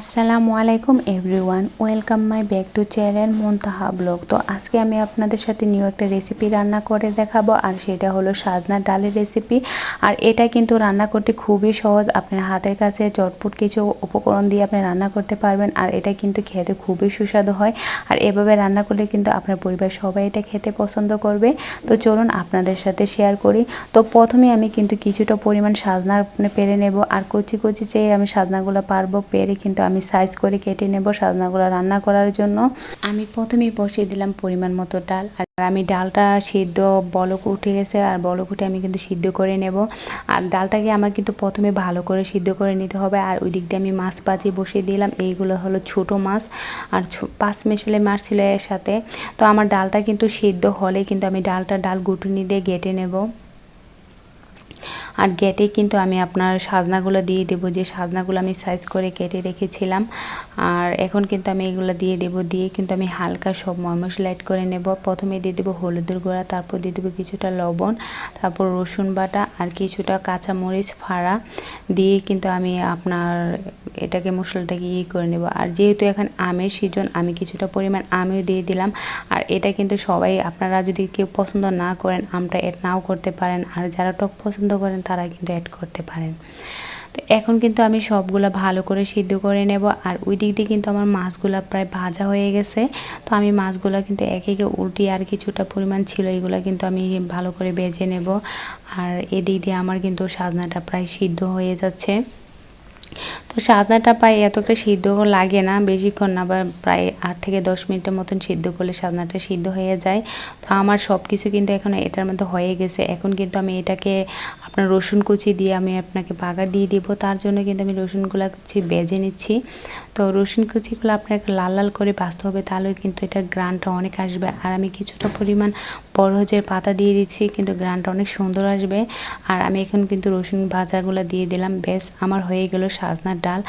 আসসালামু আলাইকুম everyone, welcome my back to channel Muntaha blog. তো আজকে আমি আপনাদের সাথে নিউ একটা রেসিপি রান্না করে দেখাবো, আর সেটা হলো সাজনা ডালের রেসিপি আর এটা কিন্তু রান্না করতে খুবই সহজ, আপনার হাতের কাছে চটপট কিছু উপকরণ দিয়ে আপনি রান্না করতে পারবেন, আর এটা কিন্তু খেতে খুবই সুস্বাদু হয়। আর এভাবে রান্না করলে কিন্তু আপনার পরিবার সবাই এটা খেতে পছন্দ করবে। তো চলুন আপনাদের সাথে শেয়ার করি। তো প্রথমে আমি কিন্তু কিছুটা পরিমাণ সাজনা পেরে নেব, আর কচি কচি চেয়ে আমি সাজনাগুলো পারব, পেরে কিন্তু আমি সাইজ করে কেটে নেব সাজনাগুলো রান্না করার জন্য। আমি প্রথমেই বসিয়ে দিলাম পরিমাণ মতো ডাল। আর আমি ডালটা সিদ্ধ বলক উঠে গেছে, আর বলক উঠে আমি কিন্তু সিদ্ধ করে নেব। আর ডালটাকে আমার কিন্তু প্রথমে ভালো করে সিদ্ধ করে নিতে হবে। আর ওই দিক দিয়ে আমি মাছ পাজি বসিয়ে দিলাম। এইগুলো হলো ছোট মাছ আর পাঁচ মেশালে মাছ ছিল এর সাথে তো আমার ডালটা কিন্তু সিদ্ধ হলে কিন্তু আমি ডালটা ডাল গুটুনি দিয়ে গেটে নেব। আর গেটে কিন্তু আমি আপনার সাজনাগুলো দিয়ে দেব। যে সাজনাগুলো আমি সাইজ করে কেটে রেখেছিলাম, আর এখন কিন্তু আমি এগুলো দিয়ে দেব। দিয়ে কিন্তু আমি হালকা সব মশলা লাইট করে নেব। প্রথমে দিয়ে দেবো হলুদের গোড়া, তারপর দিয়ে দেবো কিছুটা লবণ, তারপর রসুন বাটা আর কিছুটা কাঁচামরিচ ফাড়া। দিয়ে কিন্তু আমি আপনার এটাকে মশলাটাকে ইয়ে করে নেব। আর যেহেতু এখন আমের সিজন আমি কিছুটা পরিমাণ আমিও দিয়ে দিলাম। আর এটা কিন্তু সবাই, আপনারা যদি কেউ পছন্দ না করেন, আমটা অ্যাড নাও করতে পারেন। আর যারা টক পছন্দ করেন, তারা কিন্তু অ্যাড করতে পারেন। তো এখন কিন্তু আমি সবগুলো ভালো করে সিদ্ধ করে নেব। আর ওই দিক দিয়ে কিন্তু আমার মাছগুলো প্রায় ভাজা হয়ে গেছে। তো আমি মাছগুলো কিন্তু একে একে উল্টি আর কিছুটা পরিমাণ ছিল, এগুলো কিন্তু আমি ভালো করে বেজে নেব। আর এদিক দিয়ে আমার কিন্তু সাজনাটা প্রায় সিদ্ধ হয়ে যাচ্ছে। তো সাদনাটা প্রায় এতটা সিদ্ধ লাগে না, বেশিক্ষণ না, বা প্রায় আট থেকে দশ মিনিটের মতন সিদ্ধ করলে সাদনাটা সিদ্ধ হয়ে যায়। তো আমার সব কিছু কিন্তু এখন এটার মধ্যে হয়ে গেছে। এখন কিন্তু আমি এটাকে আপনার রসুন কুচি দিয়ে আমি আপনাকে বাগা দিয়ে দেবো। তার জন্য কিন্তু আমি রসুনগুলো কুচি বেজে নিচ্ছি। তো রসুন কুচিগুলো আপনাকে লাল লাল করে বাঁচতে হবে তাহলে কিন্তু এটার গ্রানটা অনেক আসবে। আর আমি কিছুটা পরিমাণ বরহজের পাতা দিয়ে দিচ্ছি, কিন্তু গ্রানটা অনেক সুন্দর আসবে। আর আমি এখন কিন্তু রসুন ভাজাগুলো দিয়ে দিলাম। বেশ, আমার হয়ে গেল সাজনার ডাল।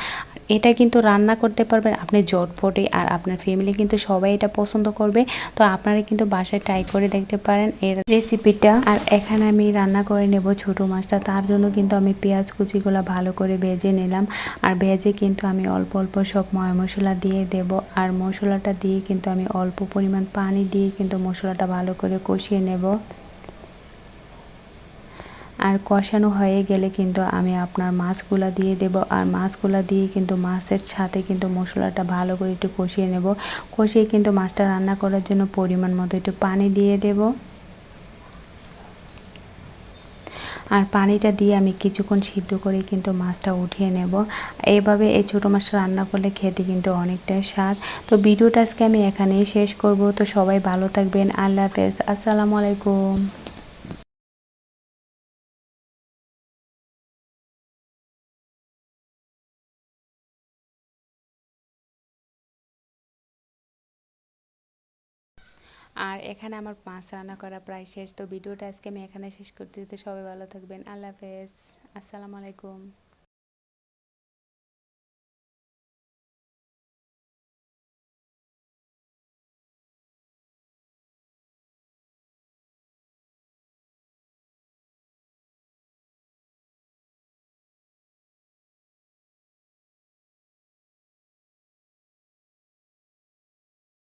এটা কিন্তু রান্না করতে পারবেন আপনি জটপটে আর আপনার ফ্যামিলি কিন্তু সবাই এটা পছন্দ করবে। তো আপনারা কিন্তু বাসায় ট্রাই করে দেখতে পারেন এর রেসিপিটা আর এখানে আমি রান্না করে নেব ছোট মাছটা। তার জন্য কিন্তু আমি পেঁয়াজ কুচিগুলো ভালো করে ভেজে নিলাম। আর ভেজে কিন্তু আমি অল্প অল্প সব ময় মশলা দিয়ে দেব। আর মশলাটা দিয়ে কিন্তু আমি অল্প পরিমাণ পানি দিয়ে কিন্তু মশলাটা ভালো করে কষিয়ে নেব। আর কষানো হয়ে গেলে কিন্তু আমি আপনার মাছগুলো দিয়ে দেব। আর মাছগুলো দিয়ে কিন্তু মাছের সাথে কিন্তু মশলাটা ভালো করে একটু কষিয়ে নেব। কষিয়ে কিন্তু মাছটা রান্না করার জন্য পরিমাণ মতো একটু পানি দিয়ে দেব। আর পানিটা দিয়ে আমি কিছুক্ষণ সিদ্ধ করে কিন্তু মাছটা উঠিয়ে নেব। এইভাবে এই ছোটো মাছটা রান্না করলে খেতে কিন্তু অনেকটাই স্বাদ। তো ভিডিওটা আজকে আমি এখানেই শেষ করব। তো সবাই ভালো থাকবেন। আল্লাহ হাফেজ। আসসালামু আলাইকুম। আর এখানে আমার পাঁচ রান্না করা প্রায় শেষ। তো ভিডিওটা আজকে আমি এখানে শেষ করতে দিতে সবাই ভালো থাকবেন। আল্লাহ হাফেজ। আসসালামু আলাইকুম।